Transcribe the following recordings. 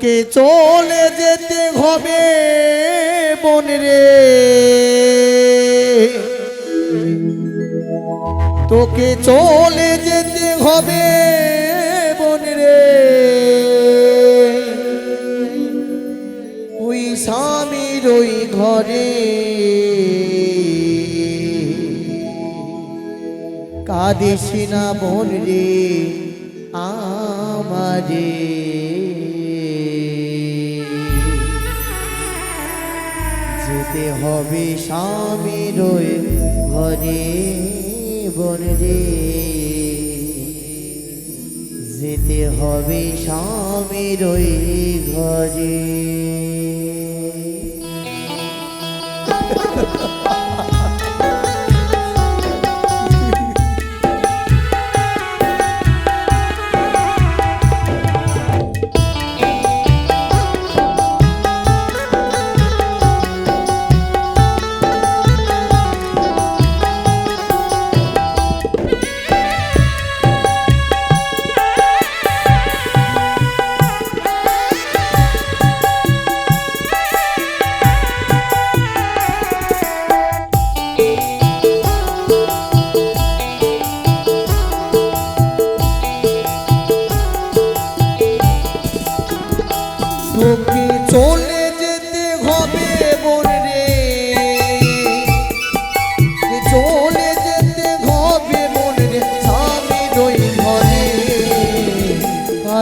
তোকে চলে যেতে হবে মনে রে। তোকে চলে যেতে হবে মনে রে। ওই স্বামীর ওই ঘরে কাদিস না মনে রে আমারে। যেতে হবে স্বামী রয়ে স্বামীর ঘরে বনরে যেতে হবে স্বামী রয়ে ঘরে Ha ha ha!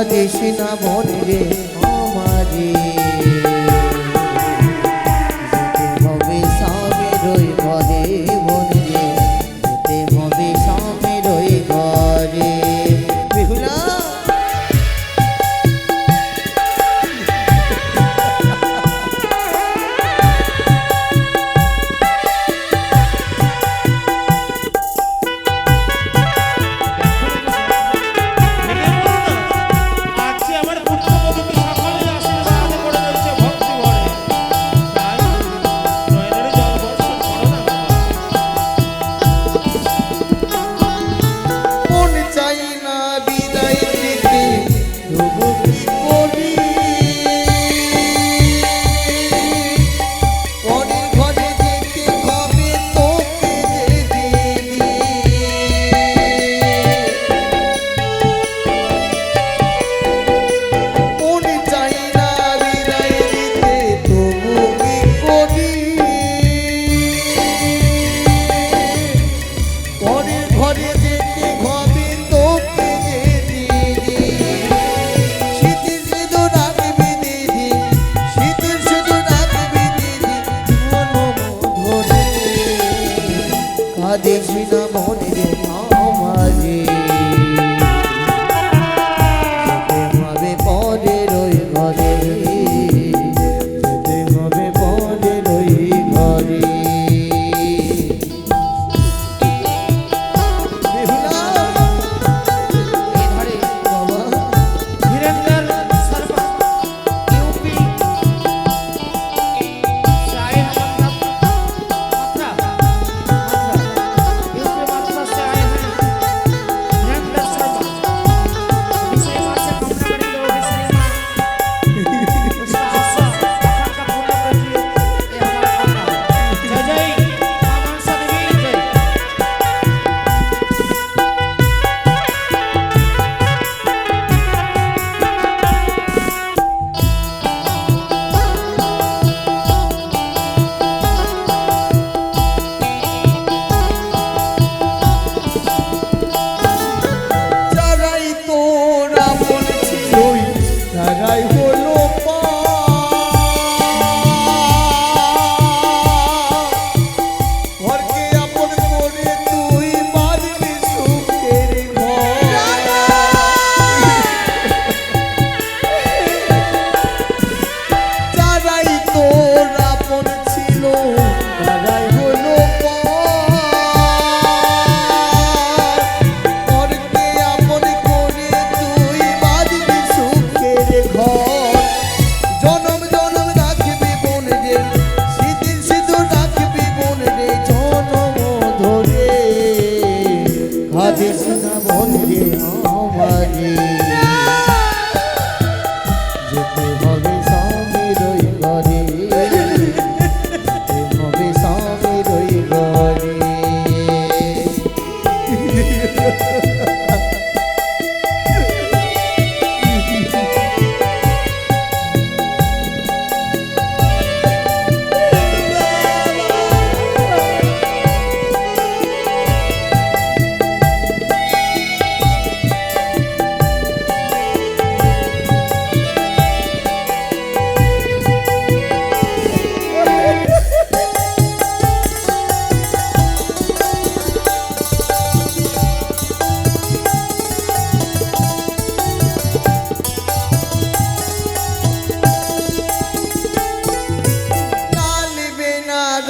দেশ না বনে না মনের মাঝে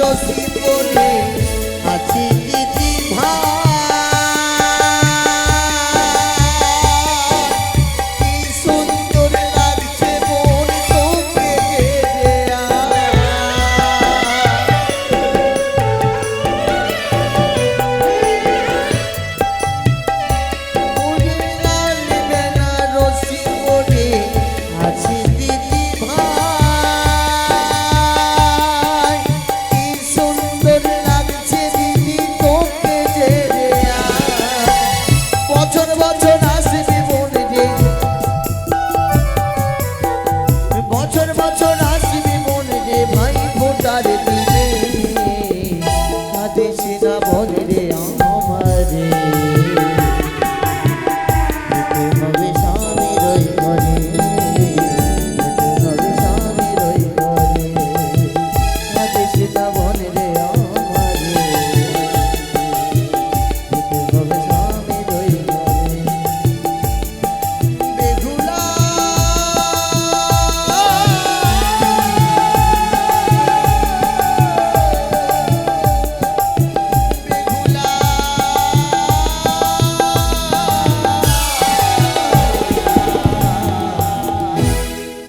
Dios.